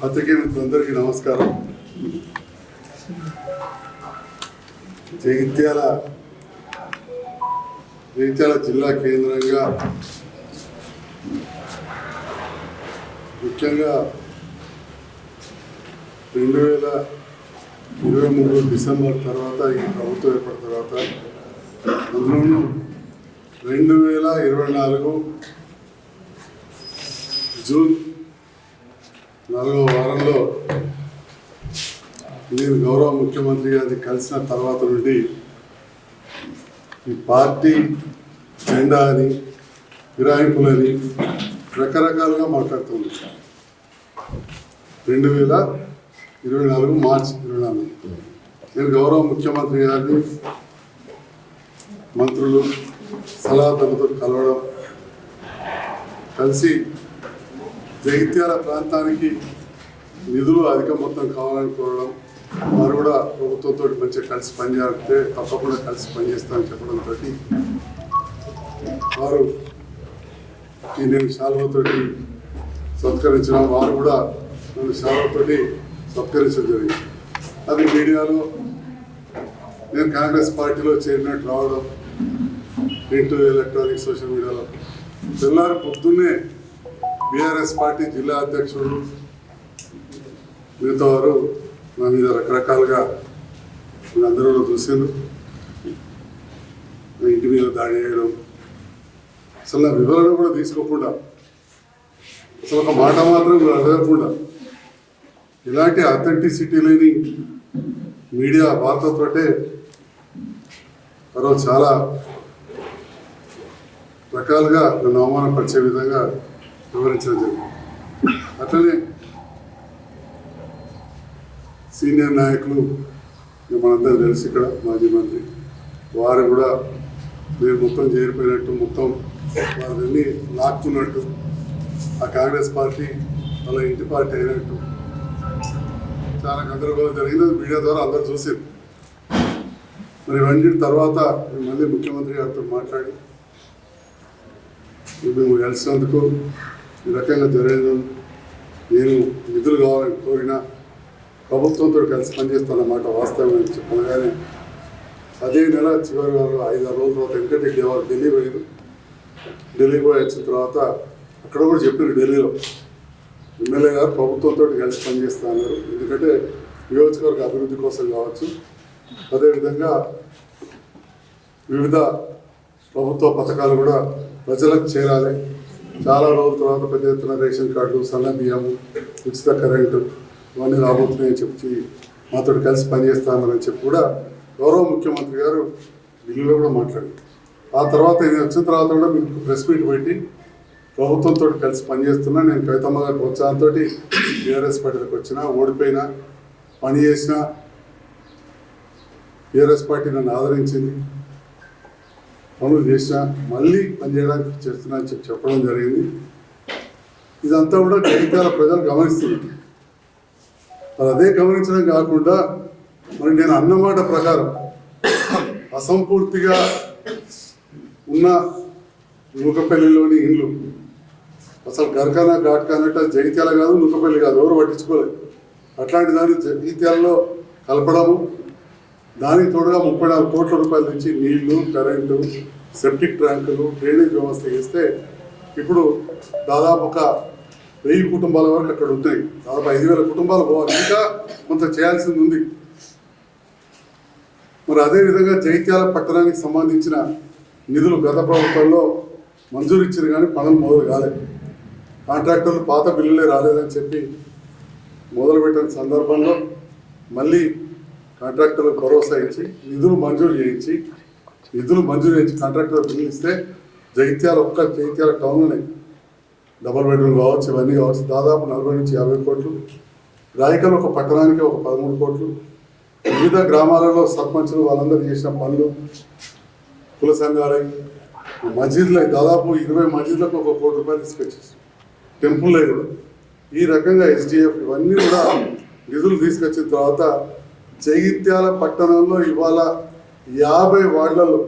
పత్రికే మిత్రులందరికీ నమస్కారం. జగిత్యాల జగిత్యాల జిల్లా కేంద్రంగా ముఖ్యంగా రెండు వేల ఇరవై మూడు డిసెంబర్ తర్వాత ఈ ప్రభుత్వం ఏర్పడిన తర్వాత అందులోనూ రెండు వేల ఇరవై నాలుగు జూన్ నాలుగో వారంలో నేను గౌరవ ముఖ్యమంత్రి గారిని కలిసిన తర్వాత నుండి ఈ పార్టీ జెండా అని ఫిరాయింపులని రకరకాలుగా మాట్లాడుతుంది. రెండు వేల ఇరవై నాలుగు మార్చి ఇరవై నాలుగు. నేను గౌరవ ముఖ్యమంత్రి గారిని మంత్రులు సలహాదారులతో కలవడం కలిసి జగిత్యాల ప్రాంతానికి నిధులు అధిక మొత్తం కావాలని కోరడం వారు కూడా ప్రభుత్వంతో మంచిగా కలిసి పనిచేస్తే తప్పకుండా కలిసి పనిచేస్తామని చెప్పడంతో వారు ఈ నేను శాల్వతోటి సత్కరించిన వారు కూడా నన్ను శాల్వతోటి సత్కరించడం జరిగింది. అది మీడియాలో నేను కాంగ్రెస్ పార్టీలో చేరినట్టు రావడం ప్రింట్ ఎలక్ట్రానిక్ సోషల్ మీడియాలో. తెల్లారి పొద్దున్నే బీఆర్ఎస్ పార్టీ జిల్లా అధ్యక్షుడు మిగతా వారు నా మీద రకరకాలుగా అందరూ చూసారు నా ఇంటి మీద దాడి చేయడం. అసలు నా వివరణ కూడా తీసుకోకుండా అసలు ఒక మాట మాత్రం అడగకుండా ఇలాంటి అథెంటిసిటీ లేని మీడియా వార్తతోటే మరో చాలా రకాలుగా నన్ను అవమానపరిచే విధంగా వివరించడం జరిగింది. అట్లనే సీనియర్ నాయకులు మనందరం తెలుసు ఇక్కడ మాజీ మంత్రి. వారు కూడా మీరు మొత్తం చేరిపోయినట్టు మొత్తం వారిని లాక్కున్నట్టు ఆ కాంగ్రెస్ పార్టీ వాళ్ళ ఇంటి పార్టీ అయినట్టు. చాలా గందరగోళం జరిగింది. మీడియా ద్వారా అందరు చూసారు మరి ఇవన్నీ తర్వాత మళ్ళీ ముఖ్యమంత్రి గారితో మాట్లాడి మేము కలిసినందుకు ఈ రకంగా జరిగిన నేను నిధులు కావాలని కోరినా ప్రభుత్వంతో కలిసి పనిచేస్తానన్నమాట వాస్తవం అని చెప్పనగానే అదే నెల చివరి వారు ఐదు ఆరు రోజుల తర్వాత వెంకటరెడ్డి వారు ఢిల్లీ పోయారు. ఢిల్లీ పోయి వచ్చిన తర్వాత అక్కడ కూడా చెప్పారు ఢిల్లీలో. ఎమ్మెల్యే గారు ప్రభుత్వంతో కలిసి పనిచేస్తా అన్నారు. ఎందుకంటే నియోజకవర్గ అభివృద్ధి కోసం కావచ్చు అదేవిధంగా వివిధ ప్రభుత్వ పథకాలు కూడా ప్రజలకు చేరాలి. చాలా రోజుల తర్వాత పెద్ద ఎత్తున రేషన్ కార్డు సన్న బియ్యము ఉచిత కరెంటు ఇవన్నీ రాబోతున్నాయని చెప్పి మాతో కలిసి పనిచేస్తామని చెప్పి కూడా గౌరవ ముఖ్యమంత్రి గారు ఢిల్లీలో కూడా మాట్లాడారు. ఆ తర్వాత ఇది వచ్చిన తర్వాత కూడా మీకు ప్రెస్ మీట్ పెట్టి ప్రభుత్వంతో కలిసి పనిచేస్తున్నా నేను కవితమ్మ గారి ప్రోత్సాహంతో బీఆర్ఎస్ పార్టీలకు వచ్చిన ఓడిపోయినా పని చేసిన బీఆర్ఎస్ పార్టీ నన్ను ఆదరించింది పనులు చేసినా మళ్ళీ పనిచేయడానికి చేస్తున్నా అని చెప్పి చెప్పడం జరిగింది. ఇదంతా కూడా జగిత్యాల ప్రజలు గమనిస్తున్నారు. మరి అదే గమనించడం కాకుండా మరి నేను అన్నమాట ప్రకారం అసంపూర్తిగా ఉన్న నూకపల్లిలోని ఇండ్లు. అసలు గర్ఖానా ఘాట్కానట్టు అది జగిత్యాల కాదు నూకపల్లి కాదు ఎవరు పట్టించుకోలేదు. అట్లాంటి దాన్ని జగిత్యాలలో కలపడము దానికి తోడుగా ముప్పై నాలుగు కోట్ల రూపాయలు నుంచి నీళ్ళు కరెంటు సెప్టిక్ ట్యాంకులు డ్రైనేజ్ వ్యవస్థ ఇస్తే ఇప్పుడు దాదాపు ఒక వెయ్యి కుటుంబాల వరకు అక్కడ ఉంటాయి దాదాపు ఐదు వేల కుటుంబాలు పోవాలి. ఇంకా కొంత చేయాల్సింది ఉంది. మరి అదేవిధంగా జైత్యాల పట్టణానికి సంబంధించిన నిధులు గత ప్రభుత్వంలో మంజూరు ఇచ్చారు కానీ పనులు మొదలు కాలేదు కాంట్రాక్టర్లు పాత బిల్లులే రాలేదని చెప్పి మొదలుపెట్టిన సందర్భంలో మళ్ళీ కాంట్రాక్టర్లకు భరోసా ఇచ్చి నిధులు మంజూరు చేయించి నిధులు మంజూరు చేయించి కాంట్రాక్టర్ బిల్లు ఇస్తే జైత్యాల ఒక్క జైత్యాల టౌన్లోనే డబల్ బెడ్రూమ్ కావచ్చు ఇవన్నీ కావచ్చు దాదాపు నలభై నుంచి యాభై కోట్లు. రాయకల్ ఒక పట్టణానికి ఒక పదమూడు కోట్లు. వివిధ గ్రామాలలో సర్పంచులు వాళ్ళందరూ చేసిన పనులు కుల సంఘాలై మస్జిద్లై దాదాపు ఇరవై మస్జిద్లకు ఒక కోటి రూపాయలు తీసుకొచ్చేసి టెంపుల్ కూడా. ఈ రకంగా ఎస్డిఎఫ్ ఇవన్నీ కూడా నిధులు తీసుకొచ్చిన తర్వాత జగిత్యాల పట్టణంలో ఇవాళ యాభై వార్డులలో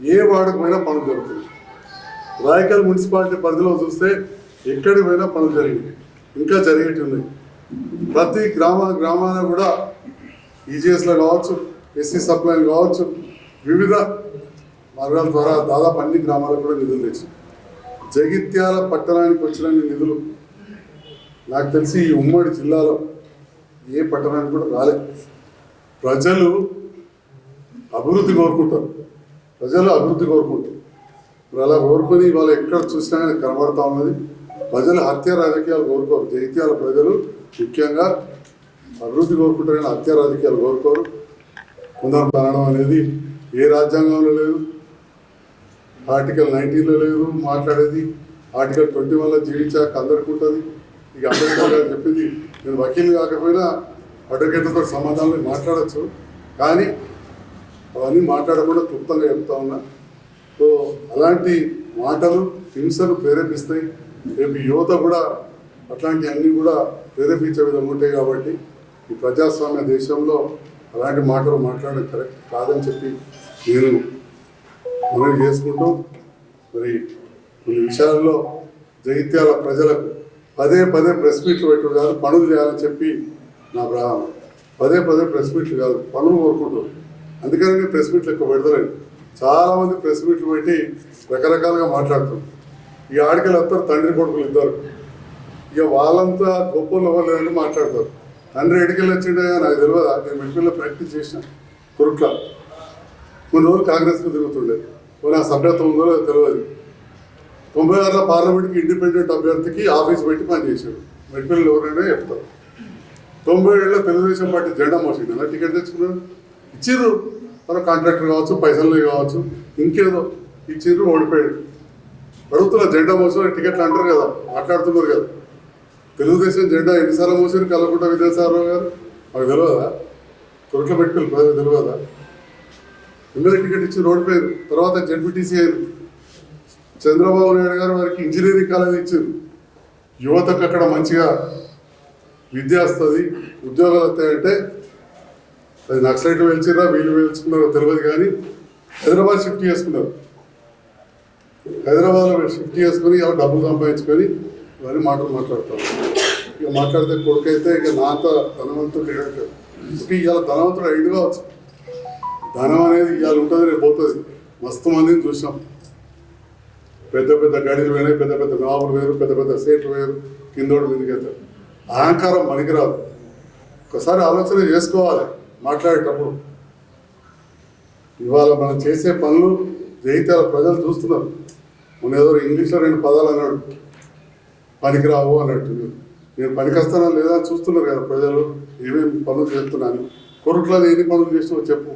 ఏ వార్డుకు పనులు జరుగుతుంది రాయకల్ మున్సిపాలిటీ పరిధిలో చూస్తే ఎక్కడికి పోయినా పనులు జరిగినాయి. ఇంకా జరిగేటున్నాయి. ప్రతి గ్రామ గ్రామాన కూడా ఈజీఎస్లో కావచ్చు ఎస్సీ సప్లైలు కావచ్చు వివిధ మార్గాల ద్వారా దాదాపు అన్ని గ్రామాలకు కూడా నిధులు తెచ్చి జగిత్యాల పట్టణానికి వచ్చిన నిధులు నాకు తెలిసి ఈ ఉమ్మడి జిల్లాలో ఏ పట్టణానికి కూడా రాలేదు. ప్రజలు అభివృద్ధి కోరుకుంటారు. ప్రజలు అభివృద్ధి కోరుకుంటారు. ఇప్పుడు అలా కోరుకొని వాళ్ళు ఎక్కడ చూసినా కనబడతా ఉన్నది. ప్రజలు హత్య రాజకీయాలు కోరుకోరు. జగిత్యాల ప్రజలు ముఖ్యంగా అభివృద్ధి కోరుకుంటారు కానీ హత్య రాజకీయాలు కోరుకోరు. పునర్మరణం అనేది ఏ రాజ్యాంగంలో లేదు. ఆర్టికల్ నైన్టీన్లో లేదు మాట్లాడేది. ఆర్టికల్ ట్వంటీ వన్లో జీవించాక అందరికీ ఉంటుంది. ఇక అంబేద్కర్ గారు చెప్పింది నేను వకీల్ కాకపోయినా అడ్వకేట్లతో సమాధానం మాట్లాడచ్చు. కానీ అవన్నీ మాట్లాడకుండా క్లుప్తంగా చెప్తా ఉన్నా. సో అలాంటి మాటలు హింసను ప్రేరేపిస్తాయి. రేపు యువత కూడా అట్లాంటి అన్నీ కూడా ప్రేరేపించే విధంగా ఉంటాయి కాబట్టి ఈ ప్రజాస్వామ్య దేశంలో అలాంటి మాటలు మాట్లాడడం కరెక్ట్ కాదని చెప్పి నేను మనవి చేసుకుంటూ మరి కొన్ని విషయాల్లో జగిత్యాల ప్రజలకు పదే పదే ప్రెస్ మీట్లు పెట్టడం కాదు పనులు చేయాలని చెప్పి నా బ్రాహ్మణ పదే పదే ప్రెస్ మీట్లు కాదు పనులు కోరుకుంటారు అందుకని నేను ప్రెస్ మీట్లు ఎక్కువ పెడతలేదు చాలామంది ప్రెస్ మీట్లు పెట్టి రకరకాలుగా మాట్లాడుతారు ఈ ఆడికలు వస్తారు తండ్రి కొడుకులు ఇద్దరు. ఇక వాళ్ళంతా గొప్ప లేదని మాట్లాడతారు. తండ్రి ఎడికెళ్ళి వచ్చిండే నాకు తెలియదు నేను మెడికల్లో ప్రాక్టీస్ చేసిన కురుట్ల కొన్ని రోజులు కాంగ్రెస్కి తిరుగుతుండే. నా ఆ సభ్యత్వం ఉందో తెలియదు తొంభై ఆరులో పార్లమెంట్కి ఇండిపెండెంట్ అభ్యర్థికి ఆఫీస్ పెట్టి పనిచేశాడు మెడికల్ ఎవరైనా చెప్తారు. తొంభై ఏళ్ళలో తెలుగుదేశం పార్టీ జెండా మోసింది. అలా టికెట్ తెచ్చుకున్నాడు ఇచ్చిర్రు. మన కాంట్రాక్టర్ కావచ్చు పైసలు కావచ్చు. ఇంకేదో ఇచ్చిర్రు ఓడిపోయాడు. అడుగుతున్న జెండా మోసిన టికెట్లు అంటారు కదా మాట్లాడుతున్నారు కదా. తెలుగుదేశం జెండా ఎన్నిసార్లు మోసారు కలకుంట విద్యాసాగరరావు గారు? మాకు తెలియదా కొరట్ల పెట్టుకోవాలి ప్రజలు తెలియదా ఎమ్మెల్యే టికెట్ ఇచ్చి రోడ్ పేరు తర్వాత జెడ్పీటీసీ అయ్యారు చంద్రబాబు నాయుడు గారు వారికి ఇంజనీరింగ్ కాలేజ్ ఇచ్చారు. యువతకు అక్కడ మంచిగా విద్య వస్తుంది ఉద్యోగాలు వస్తాయంటే అది నక్సలైట్లు వెలిచిరా వీళ్ళు వెలుచుకున్నారో తెలియదు కానీ హైదరాబాద్ షిఫ్ట్ చేసుకున్నారు. హైదరాబాద్లో షిఫ్ట్ చేసుకొని ఇలా డబ్బులు సంపాదించుకొని ఇవన్నీ మాటలు మాట్లాడతారు. ఇక మాట్లాడితే కొడుకైతే ఇక నాంత ధనవంతుడు ఇక ఇవాళ ధనవంతుడు ఐదు కావచ్చు. ధనం అనేది ఇవాళ ఉంటుంది రేపు పోతుంది. మస్తు మందిని చూసాం పెద్ద పెద్ద గడిలు పోయినాయి పెద్ద పెద్ద నాబులు వేరు పెద్ద పెద్ద సీట్లు వేరు కిందోడు మీదకి వెళ్తారు. అహంకారం పనికిరాదు. ఒకసారి ఆలోచన చేసుకోవాలి మాట్లాడేటప్పుడు. ఇవాళ మనం చేసే పనులు జయితాల ప్రజలు చూస్తున్నారు. మన ఏదో ఇంగ్లీష్లో రెండు పదాలు అన్నాడు. పనికిరావు అన్నట్టు. నేను పనికొస్తానా లేదా అని చూస్తున్నారు కదా ప్రజలు. ఏమేమి పనులు చేస్తున్నాను? కొరుట్లో ఎన్ని పనులు చేసినావో చెప్పు.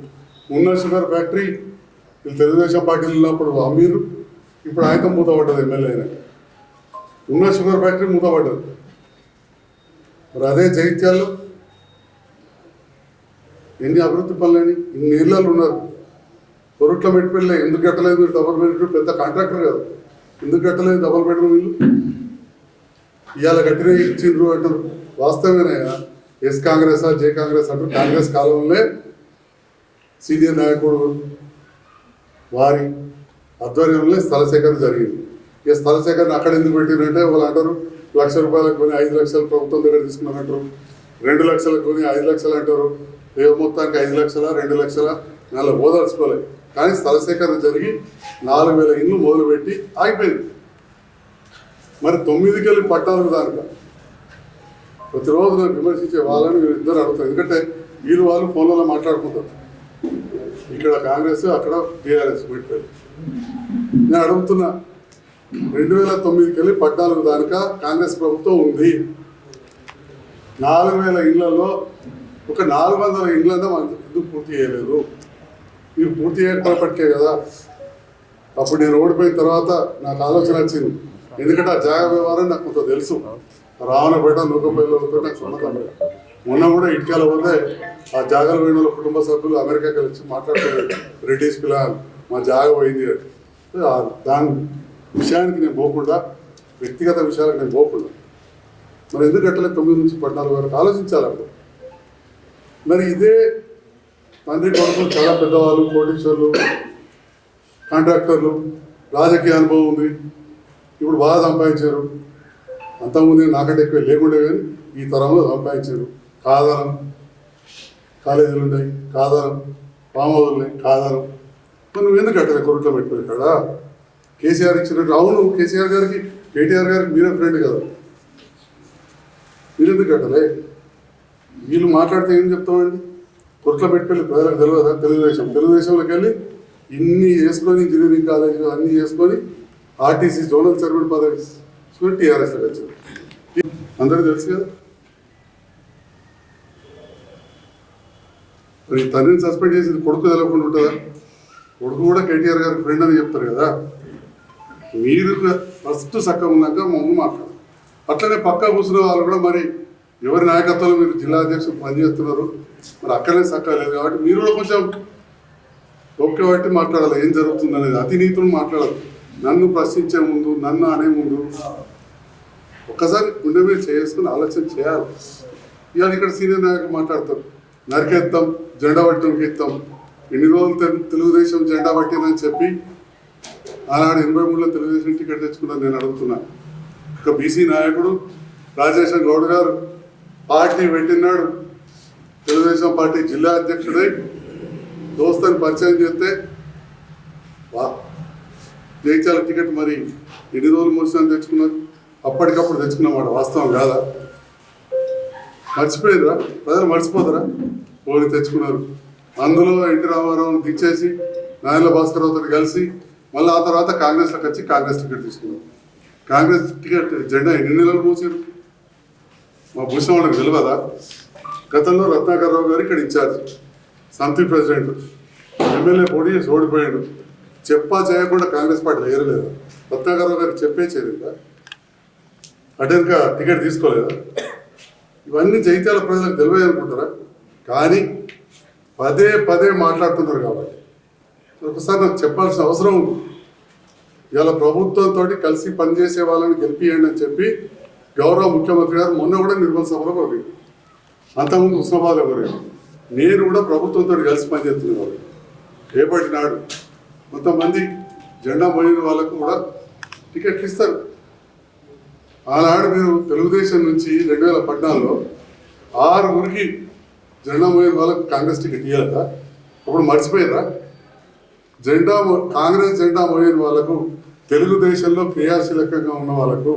ఉన్న షుగర్ ఫ్యాక్టరీ. వీళ్ళు తెలుగుదేశం పార్టీలు ఉన్నప్పుడు అమీరు. ఇప్పుడు ఆయనతో మూతపడ్డది ఎమ్మెల్యే అయినా ఉన్న షుగర్ ఫ్యాక్టరీ మూతపడ్డది. మరి అదే జైత్యాలు ఎన్ని అభివృద్ధి పనులని ఇన్ని ఇళ్ళలు ఉన్నారు. కొరుట్ల మెట్టిపెళ్ళి ఎందుకు కట్టలేదు డబల్ బెడ్రూమ్? పెద్ద కాంట్రాక్టర్ కాదు. ఎందుకు కట్టలేదు డబల్ బెడ్రూమ్ ఇల్లు ఇవాళ కట్టిన ఇచ్చిండ్రు అంటారు. వాస్తవమేనయ్యా ఎస్ కాంగ్రెస్ జే కాంగ్రెస్ అంటూ కాంగ్రెస్ కాలంలో సీనియర్ నాయకుడు వారి ఆధ్వర్యంలో స్థల సేకరణ జరిగింది. ఇక స్థల సేకరణ అక్కడ ఎందుకు పెట్టిందంటే వాళ్ళు అంటారు లక్ష రూపాయలకు కొని ఐదు లక్షలు ప్రభుత్వం దగ్గర తీసుకున్నారంటారు రెండు లక్షలకు కొని ఐదు లక్షలు అంటారు. ఏ మొత్తానికి ఐదు లక్షల రెండు లక్షల? నాలుగు ఓదార్చుకోలేదు. కానీ స్థల సేకరణ జరిగి నాలుగు వేల ఇండ్లు మొదలుపెట్టి ఆగిపోయింది. మరి తొమ్మిదికి వెళ్ళి పట్టాలకు దానిక ప్రతిరోజు నేను విమర్శించే వాళ్ళని మీరు ఇద్దరు అడుగుతారు. ఎందుకంటే వీళ్ళు వాళ్ళు ఫోన్లలో మాట్లాడుకుంటారు. ఇక్కడ కాంగ్రెస్ అక్కడ టీఆర్ఎస్ పెట్టారు. నేను అడుగుతున్నా రెండు వేల తొమ్మిదికి వెళ్ళి పద్నాలుగు దానిక కాంగ్రెస్ ప్రభుత్వం ఉంది. నాలుగు వేల ఇళ్ళలో ఒక నాలుగు వందల ఇళ్ళన్నా మనం ఎందుకు పూర్తి చేయలేదు? మీరు పూర్తి చేయకపోయినప్పటికే కదా? అప్పుడు నేను ఓడిపోయిన తర్వాత నాకు ఆలోచన వచ్చింది. ఎందుకంటే ఆ జాగ వ్యవహారం నాకు కొంత తెలుసు. రావణపేట నూకపల్లితో నాకు సంబంధం లేదు. మొన్న కూడా ఇటుకాల పోతే ఆ జాగలు పోయిన వాళ్ళ కుటుంబ సభ్యులు అమెరికా కలిసి మాట్లాడుతున్నారు. బ్రిటిష్ పిల్ల మా జాగ పోయింది దాని విషయానికి నేను పోకుండా వ్యక్తిగత విషయాలకు నేను పోకుండా. మరి ఎందుకంటే తొమ్మిది నుంచి పద్నాలుగు వరకు ఆలోచించాలి అప్పుడు? మరి ఇదే తండ్రి కొడుకులు చాలా పెద్దవాళ్ళు కోటీశ్వర్లు కాంట్రాక్టర్లు రాజకీయ అనుభవం ఉంది. ఇప్పుడు బాగా సంపాదించారు. అంతకుముందు నాకంటే ఎక్కువ లేకుండా కానీ ఈ తరంలో సంపాదించారు. కాదనం కాలేజీలు ఉన్నాయి కాదనం పామోదులు ఉన్నాయి కాదనం మరి నువ్వు ఎందుకు అట్లా కొరట్లో పెట్టుకోవాలి ఇక్కడ? కేసీఆర్ ఇచ్చినట్టు అవును కేసీఆర్ గారికి కేటీఆర్ గారికి మీరే ఫ్రెండ్ కదా. మీరు ఎందుకు కట్టలే వీళ్ళు మాట్లాడితే ఏం చెప్తామండి? కొరట్లో పెట్టుకెళ్ళి ప్రజలకు తెలియదా? తెలుగుదేశం. తెలుగుదేశంలోకి వెళ్ళి ఇన్ని చేసుకొని ఇంజనీరింగ్ కాలేజ్ అన్ని చేసుకొని ఆర్టీసీ జోనల్ చైర్మన్ పదవి తీసుకొని టీఆర్ఎస్లోకి వచ్చింది అందరూ తెలుసు కదా? మరి తండ్రిని సస్పెండ్ చేసింది కొడుకు తెలవకుండా ఉంటుందా? కొడుకు కూడా కేటీఆర్ గారికి ఫ్రెండ్ అని చెప్తారు కదా? మీరు ఫస్ట్ సక్కగా ఉన్నాక మమ్మల్ని మాట్లాడాలి. అట్లనే పక్కా కూర్చున్న వాళ్ళు కూడా మరి ఎవరి నాయకత్వంలో మీరు జిల్లా అధ్యక్షులు పనిచేస్తున్నారు? మరి అక్కడనే చక్కగా లేదు కాబట్టి మీరు కూడా కొంచెం ఓకే బట్టి మాట్లాడాలి. ఏం జరుగుతుంది అనేది అతినీతులు మాట్లాడాలి. నన్ను ప్రశ్నించే ముందు నన్ను అనే ముందు ఒక్కసారి గుండె మీద చేసుకుని ఆలోచన చేయాలి. ఇవాళ ఇక్కడ సీనియర్ నాయకులు మాట్లాడతారు. నరికేస్తాం జెండా పట్టి ఎత్తాం. ఎన్ని రోజులు తెలుగుదేశం జెండా పట్టిందని చెప్పి ఆనాడు ఎనభై మూడులో తెలుగుదేశం టికెట్ తెచ్చుకున్నాను నేను అడుగుతున్నాను ఒక బీసీ నాయకుడు రాజేశ్వర గౌడ్ గారు పార్టీ పెట్టినాడు. తెలుగుదేశం పార్టీ జిల్లా అధ్యక్షుడై. దోస్తని పరిచయం చేస్తే వా జయించాల టికెట్ మరి ఎన్ని రోజులు ముగిసిన తెచ్చుకున్నారు అప్పటికప్పుడు తెచ్చుకున్నమాట వాస్తవం కాదా? మర్చిపోయినరా ప్రజలు మర్చిపోతారా? ఓడి తెచ్చుకున్నారు. అందులో ఎన్టీ రామారావును దించేసి నాయన భాస్కర్ రావుతో కలిసి మళ్ళీ ఆ తర్వాత కాంగ్రెస్లోకి వచ్చి కాంగ్రెస్ టికెట్ తీసుకున్నారు. కాంగ్రెస్ టికెట్ జెండా ఎన్ని నెలలు మూసారు మా భూషణ్ వాళ్ళకి తెలియదా గతంలో రత్నాకర్ రావు గారు ఇక్కడ ఇన్ఛార్జ్. సంతి ప్రెసిడెంట్. ఎమ్మెల్యే పోటీ ఓడిపోయాడు. చెప్పా చేయకుండా కాంగ్రెస్ పార్టీ ఎగరలేదు రత్నాకర్ రావు గారికి చెప్పే చేయలేదా? అటెన్క టికెట్ తీసుకోలేదా? ఇవన్నీ జైత్యాల ప్రజలకు తెలియదు అనుకుంటారా? కానీ పదే పదే మాట్లాడుతున్నారు కాబట్టి. ఒకసారి నాకు చెప్పాల్సిన అవసరం ఉంది. ఇవాళ ప్రభుత్వంతో కలిసి పనిచేసే వాళ్ళని గెలిపియండి అని చెప్పి గౌరవ ముఖ్యమంత్రి గారు మొన్న కూడా నిర్మల సభలో కోరారు అంతకుముందు హుస్నాబాద్ ఎవరు? నేను కూడా ప్రభుత్వంతో కలిసి పనిచేస్తున్నాను రేపటి నాడు కొంతమంది జెండా మోయిన వాళ్ళకు కూడా టికెట్లు ఇస్తారు. ఆనాడు మీరు తెలుగుదేశం నుంచి రెండు వేల పద్నాలుగులో ఆరుగురికి జెండా మోయిన వాళ్ళకు కాంగ్రెస్ టికెట్ ఇవ్వలేదా అప్పుడు మర్చిపోయారా? జెండా కాంగ్రెస్ జెండా మోయని వాళ్ళకు తెలుగుదేశంలో క్రియాశీలకంగా ఉన్న వాళ్ళకు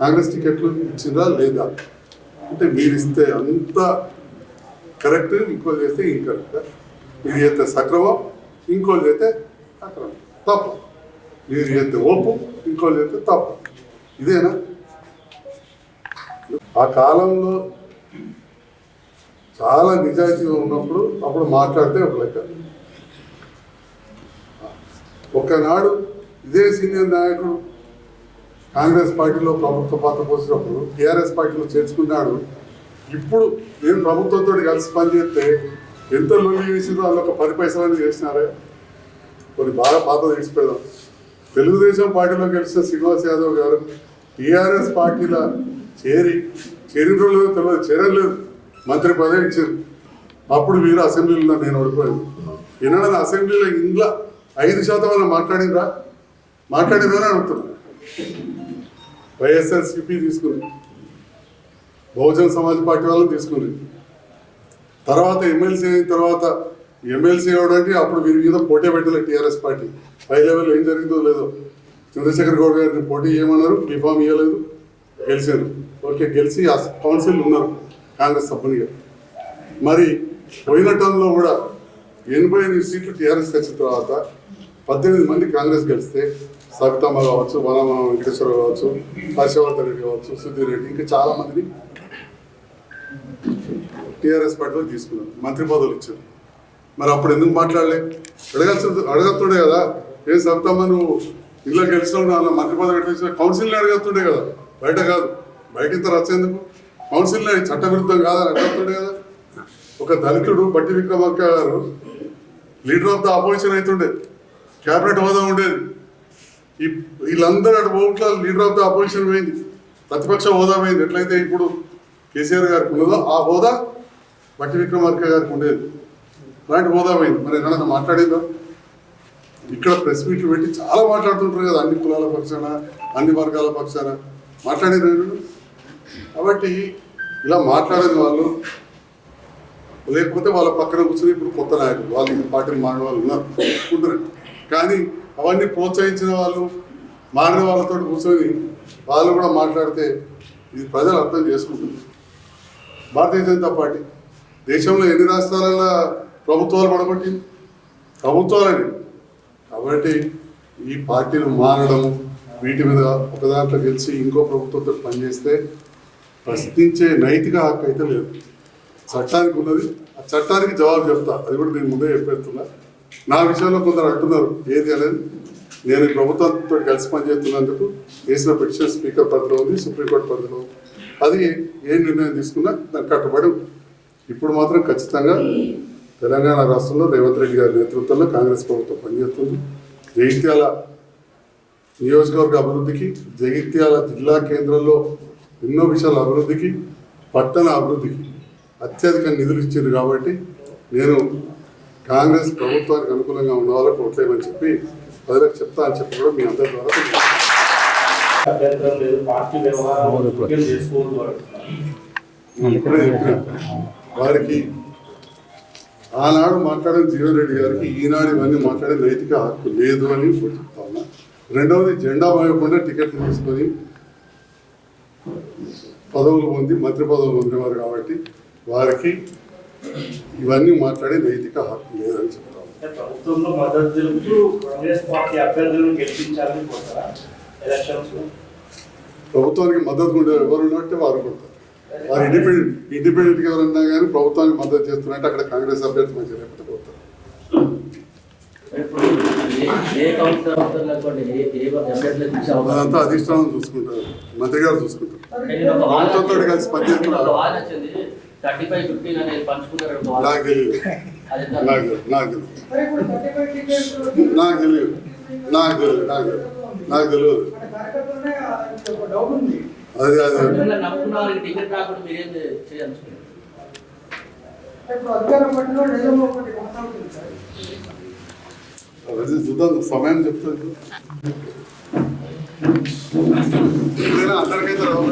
కాంగ్రెస్ టికెట్లు ఇచ్చిందా లేదా? అంటే మీరు ఇస్తే అంత కరెక్ట్ ఇంకోళ్ళు చేస్తే ఇంకరెక్ట్ మీరు చేస్తే సక్రమం ఇంకో చేస్తే అక్రమం తప్పు. మీరు చేస్తే ఒప్పు ఇంకో చేస్తే తప్పు. ఇదేనా? ఆ కాలంలో చాలా నిజాయితీగా ఉన్నప్పుడు అప్పుడు మాట్లాడితే ఒక లెక్క. ఒకనాడు ఇదే సీనియర్ నాయకుడు కాంగ్రెస్ పార్టీలో ప్రభుత్వ పాత్ర పోసినప్పుడు టీఆర్ఎస్ పార్టీలో చేర్చుకున్నాడు ఇప్పుడు నేను ప్రభుత్వంతో కలిసి పనిచేస్తే ఎంత లొల్లి చేసిందో అందులో ఒక పది పైసలని చేసినారే. కొన్ని బాగా పాత తీసిపెడదాం. తెలుగుదేశం పార్టీలో గెలిచిన శ్రీనివాస్ యాదవ్ గారు టీఆర్ఎస్ పార్టీలో చేరి చేరిన రోజులు తెలియదు చేరలేదు మంత్రి పదవి ఇచ్చారు. అప్పుడు వీరు అసెంబ్లీలో నేను ఓడిపోయాను. ఈనాడు అసెంబ్లీలో ఇంట్లో ఐదు శాతం అన్న మాట్లాడిందా మాట్లాడిందని అడుగుతున్నాను వైఎస్ఆర్సిపి తీసుకుంది. బహుజన్ సమాజ్ పార్టీ వాళ్ళని తీసుకుంది. తర్వాత ఎమ్మెల్సీ అయిన తర్వాత ఎమ్మెల్సీ అవడానికి అప్పుడు వీరి మీద పోటీ పెట్టలేదు టీఆర్ఎస్ పార్టీ. పై లెవెల్లో ఏం జరిగిందో లేదో. చంద్రశేఖర్ గౌడ్ గారిని పోటీ చేయమన్నారు బీఫామ్ ఇవ్వలేదు గెలిచారు. ఓకే గెలిచి ఆ కౌన్సిల్ ఉన్నారు కాంగ్రెస్ సభ్యునిగా. మరి పోయిన టర్మ్లో కూడా ఎనభై ఎనిమిది సీట్లు టీఆర్ఎస్కి వచ్చిన తర్వాత పద్దెనిమిది మంది కాంగ్రెస్ గెలిస్తే సవితమ్మ కావచ్చు వనమ వెంకటేశ్వర కావచ్చు హర్షవర్ధన్ రెడ్డి కావచ్చు సుధీర్ రెడ్డి ఇంకా చాలా మందిని టీఆర్ఎస్ పార్టీలో తీసుకున్నారు. మంత్రి పదవులు ఇచ్చారు. మరి అప్పుడు ఎందుకు మాట్లాడలే? అడగాల్సి అడగతుండే కదా. ఏ సవితమ్మ నువ్వు ఇల్లు గెలిచినావు నా మంత్రి పదవి ఎట్లా కౌన్సిల్ని అడగతుండే కదా. బయట కాదు. బయట ఇంత రచ్చేందుకు కౌన్సిల్ని చట్టవిరుద్ధం కాదని అడగతుండే కదా. ఒక దళితుడు బట్టి విక్రమార్క గారు లీడర్ ఆఫ్ ద అపోజిషన్ అవుతుండే క్యాబినెట్ హోదా ఉండేది. ఈ వీళ్ళందరూ అటు ఓట్ల లీడర్ ఆఫ్ ద అపోజిషన్ పోయింది. ప్రతిపక్ష హోదా పోయింది. ఎట్లయితే ఇప్పుడు కేసీఆర్ గారికి ఉన్నదో ఆ హోదా బట్టి విక్రమార్క గారికి ఉండేది. అలాంటి హోదా పోయింది. మరి ఏమన్నా మాట్లాడిందో? ఇక్కడ ప్రెస్ మీట్లు పెట్టి చాలా మాట్లాడుతుంటారు కదా అన్ని కులాల పక్షాన అన్ని వర్గాల పక్షాన. మాట్లాడేది కాబట్టి ఇలా మాట్లాడని వాళ్ళు లేకపోతే వాళ్ళ పక్కన కూర్చొని ఇప్పుడు కొత్త నాయకులు వాళ్ళు పార్టీలు పార్టీని మారిన వాళ్ళు ఉన్నారు. కానీ అవన్నీ ప్రోత్సహించిన వాళ్ళు మారిన వాళ్ళతో కూర్చొని వాళ్ళు కూడా మాట్లాడితే ఇది ప్రజలు అర్థం చేసుకుంటుంది. భారతీయ జనతా పార్టీ దేశంలో ఎన్ని రాష్ట్రాలలో ప్రభుత్వాలు పడగొట్టింది. ప్రభుత్వాలని. కాబట్టి ఈ పార్టీలు మారడం వీటి మీద ఒక దాంట్లో గెలిచి ఇంకో ప్రభుత్వంతో పనిచేస్తే ప్రశ్నించే నైతిక హక్కు అయితే లేదు. చట్టానికి ఉన్నది. ఆ చట్టానికి జవాబు చెప్తా. అది కూడా నేను ముందే చెప్పేస్తున్నా. నా విషయంలో కొందరు అంటున్నారు ఏది అనేది. నేను ప్రభుత్వంతో కలిసి పనిచేస్తున్నందుకు వేసిన పిటిషన్ స్పీకర్ పరిధిలో ఉంది సుప్రీంకోర్టు పరిధిలో ఉంది. అది ఏ నిర్ణయం తీసుకున్నా దానికి కట్టుబడి ఇప్పుడు మాత్రం ఖచ్చితంగా తెలంగాణ రాష్ట్రంలో రేవంత్ రెడ్డి గారి నేతృత్వంలో కాంగ్రెస్ ప్రభుత్వం పనిచేస్తుంది. జగిత్యాల నియోజకవర్గ అభివృద్ధికి జగిత్యాల జిల్లా కేంద్రంలో ఎన్నో విషయాల అభివృద్ధికి పట్టణ అభివృద్ధికి అత్యధిక నిధులు ఇచ్చింది కాబట్టి నేను కాంగ్రెస్ ప్రభుత్వానికి అనుకూలంగా ఉన్న వాళ్ళకు ఓట్లేమని చెప్పి ప్రజలకు చెప్తా అని చెప్పి కూడా మీ అందరి ద్వారా వారికి ఆనాడు మాట్లాడిన జీవన్ రెడ్డి గారికి ఈనాడు ఇవన్నీ మాట్లాడే నైతిక హక్కు లేదు అని చెప్తా ఉన్నా. రెండవది జెండా మోయకుండా టికెట్లు తీసుకొని పదవులు పొంది మంత్రి పదవులు పొందినవారు కాబట్టి వారికి ఇవన్నీ మాట్లాడే నైతిక హక్కు లేదని చెప్తా ప్రభుత్వంలో మద్దతు తెలుపుతూ కాంగ్రెస్ పార్టీ అభ్యర్థులను గెలిపించాలని కోరుతారా? ఎలక్షన్స్లో? ప్రభుత్వానికి మద్దతు ఉండే ఎవరు ఉన్నట్టే వారు కొడతారు. వారు ఇండిపెండెంట్ ఇండిపెండెంట్గా ఎవరన్నా కానీ ప్రభుత్వానికి మద్దతు చేస్తున్నట్టు అక్కడ కాంగ్రెస్ అభ్యర్థి మంచిగా లేకపోతే పోతారు. అదంతా అధిష్టానం చూసుకుంటారు. మంత్రి గారు చూసుకుంటారు. ప్రభుత్వంతో కలిసి పనిచేస్తున్నారు. థర్టీ ఫైవ్ ఫిఫ్టీన్ అనేది పంచుకున్నారు. నాకు తెలియదు? నాకు నాకు నాకు తెలియదు నాకు తెలియదు నాకు తెలియదు నాకు తెలియదు అది అది. మిమ్మల్ని నమ్ముకున్న వారికి టికెట్ రాకుండా మీరేం చే- చేయదలుచుకున్నారు? అది చూద్దాం సమయం చెప్తుంది ఎప్పుడైనా అందరికైతే రావు